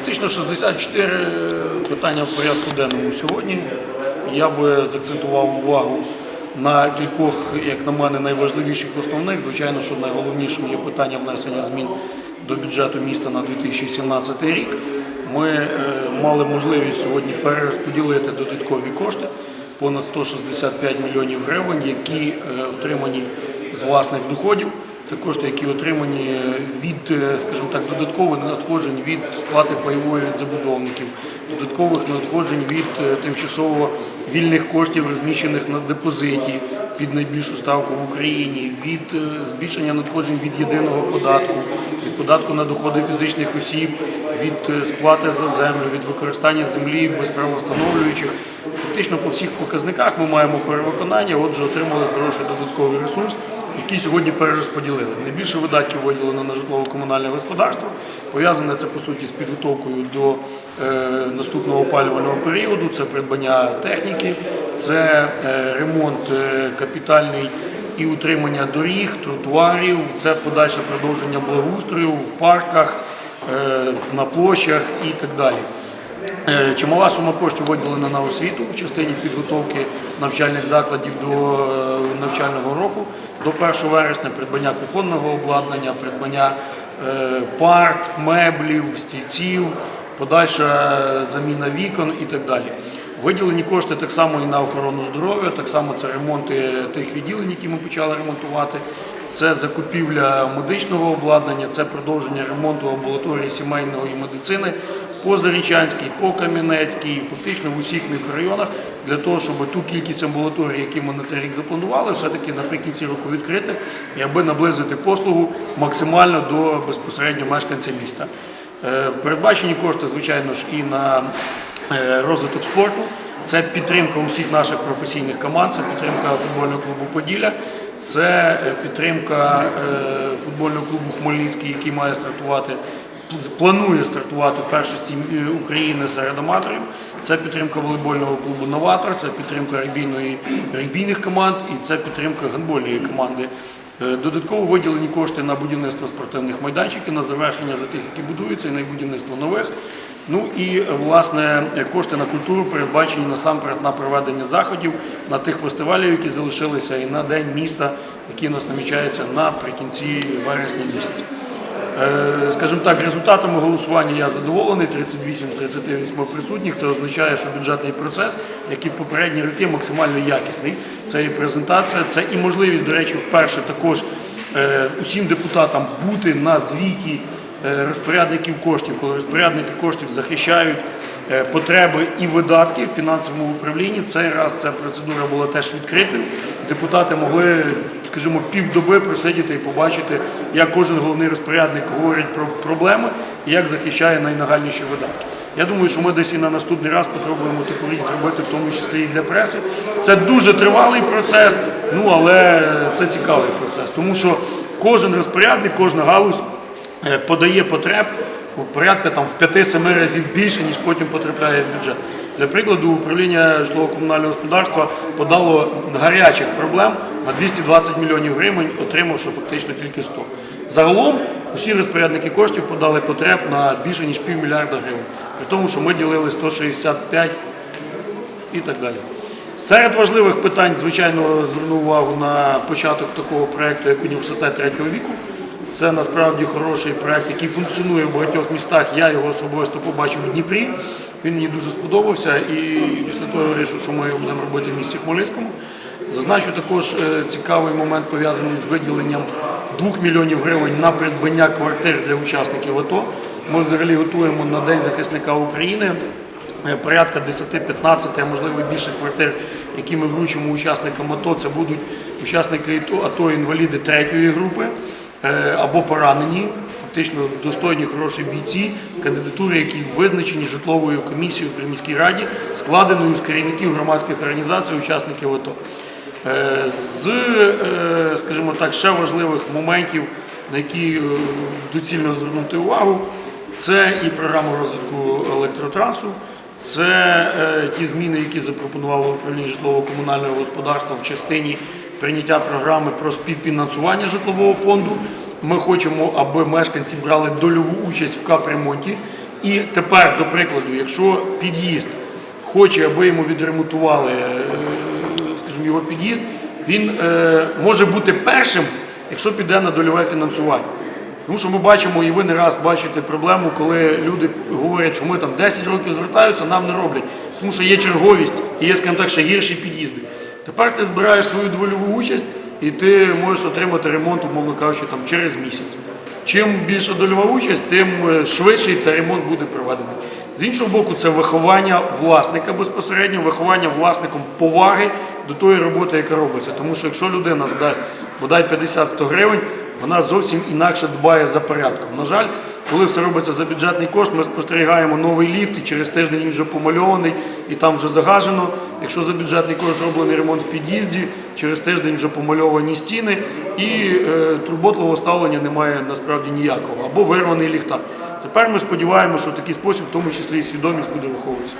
Фактично 64 питання в порядку денному сьогодні. Я би закцентував увагу на кількох, як на мене, найважливіших основних. Звичайно, що найголовнішим є питання внесення змін до бюджету міста на 2017 рік. Ми е, мали можливість сьогодні перерозподілити додаткові кошти понад 165 мільйонів гривень, які е, отримані з власних доходів. Це кошти, які отримані від, е, скажімо так, додаткових надходжень від сплати пайової від забудовників, додаткових надходжень від е, тимчасово вільних коштів, розміщених на депозиті під найбільшу ставку в Україні, від е, збільшення надходжень від єдиного податку, від податку на доходи фізичних осіб, від сплати за землю, від використання землі без правовстановлюючих. Фактично по всіх показниках ми маємо перевиконання, отже, отримали хороший додатковий ресурс, який сьогодні перерозподілили. Найбільше видатків виділено на житлово-комунальне господарство. Пов'язане це по суті з підготовкою до е, наступного опалювального періоду. Це придбання техніки, це е, ремонт е, капітальний і утримання доріг, тротуарів, це подальше продовження благоустрою в парках, е, на площах і так далі. Е, Чимала сума коштів виділена на освіту в частині підготовки навчальних закладів до е, навчального року до 1 вересня, придбання кухонного обладнання, придбання е, парт, меблів, стільців, подальша заміна вікон і так далі. Виділені кошти так само і на охорону здоров'я, так само це ремонти тих відділень, які ми почали ремонтувати. Це закупівля медичного обладнання, це продовження ремонту амбулаторії сімейної медицини по Зарічанській, по Кам'янецькій, фактично в усіх мікрорайонах, для того, щоб ту кількість амбулаторій, які ми на цей рік запланували, все-таки наприкінці року відкрити, і аби наблизити послугу максимально до безпосередньо мешканця міста. Е, Передбачені кошти, звичайно ж, і на е, розвиток спорту. Це підтримка усіх наших професійних команд, це підтримка футбольного клубу Поділля, це е, підтримка футбольного клубу Хмельницький, який має стартувати, планує стартувати в першості е, України серед аматорів. Це підтримка волейбольного клубу Новатор, це підтримка регбійної регбійних команд і це підтримка гандбольної команди. Е, Додатково виділені кошти на будівництво спортивних майданчиків, на завершення вже тих, які будуються, і на будівництво нових. Ну і е, власне кошти на культуру передбачені насамперед на проведення заходів, на тих фестивалів, які залишилися, і на день міста, який у нас намічається наприкінці вересня місяця. Е, Скажімо так, результатами голосування я задоволений. 38 з 38 присутніх. Це означає, що бюджетний процес, як і в попередні роки, максимально якісний. Це і презентація, це і можливість, до речі, вперше також е, усім депутатам бути на звіті е, розпорядників коштів, коли розпорядники коштів захищають потреби і видатки в фінансовому управлінні. Цей раз ця процедура була теж відкритою. Депутати могли, скажімо, півдоби просидіти і побачити, як кожен головний розпорядник говорить про проблеми і як захищає найнагальніші видатки. Я думаю, що ми десь і на наступний раз спробуємо таку річ зробити, в тому числі і для преси. Це дуже тривалий процес, ну але це цікавий процес, тому що кожен розпорядник, кожна галузь е, подає потреб порядка там в 5-7 разів більше, ніж потім потрапляє в бюджет. Для прикладу, управління житлово-комунального господарства подало гарячих проблем на 220 мільйонів гривень, отримавши фактично тільки 100. Загалом усі розпорядники коштів подали потреб на більше ніж півмільярда гривень, при тому, що ми ділили 165 і так далі. Серед важливих питань, звичайно, зверну увагу на початок такого проєкту, як університет третього віку. Це насправді хороший проєкт, який функціонує в багатьох містах. Я його особисто побачив в Дніпрі. Він мені дуже сподобався. І після того вирішив, що ми його будемо робити в місті Хмельницькому. Зазначу також е, цікавий момент пов'язаний з виділенням 2 мільйонів гривень на придбання квартир для учасників АТО. Ми взагалі готуємо на День захисника України е, порядка 10-15, а можливо більше квартир, які ми вручимо учасникам АТО. Це будуть учасники АТО, інваліди третьої групи е, або поранені, фактично достойні хороші бійці, кандидатури, які визначені житловою комісією при міській раді, складеною з керівників громадських організацій, учасників АТО. Е, З, е, скажімо так, ще важливих моментів, на які е, доцільно звернути увагу, це і програма розвитку електротрансу, це ті зміни, які запропонувало управління житлово-комунального господарства в частині прийняття програми про співфінансування житлового фонду. Ми хочемо, аби мешканці брали дольову участь в капремонті І тепер, до прикладу, якщо під'їзд хоче, аби йому відремонтували, скажімо, його під'їзд, він е, може бути першим, якщо піде на дольове фінансування. Тому що ми бачимо, і ви не раз бачите проблему, коли люди говорять, що ми там 10 років звертаються, нам не роблять. Тому що є черговість і є, скажімо так, ще гірші під'їзди. Тепер ти збираєш свою дольову участь і ти можеш отримати ремонт, умовно кажучи, там, через місяць. Чим більша дольова участь, тим е, швидше цей ремонт буде проведений. З іншого боку, це виховання власника безпосередньо, виховання власником поваги до тої роботи, яка робиться. Тому що якщо людина здасть бодай 50-100 гривень, вона зовсім інакше дбає за порядком. На жаль, коли все робиться за бюджетний кошт, ми спостерігаємо новий ліфт, і через тиждень він вже помальований, і там вже загажено. Якщо за бюджетний кошт зроблений ремонт в під'їзді, через тиждень вже помальовані стіни, і е, турботливого ставлення немає насправді ніякого, або вирваний ліхтар. Тепер ми сподіваємося, що в такий спосіб, в тому числі і свідомість буде виховуватися.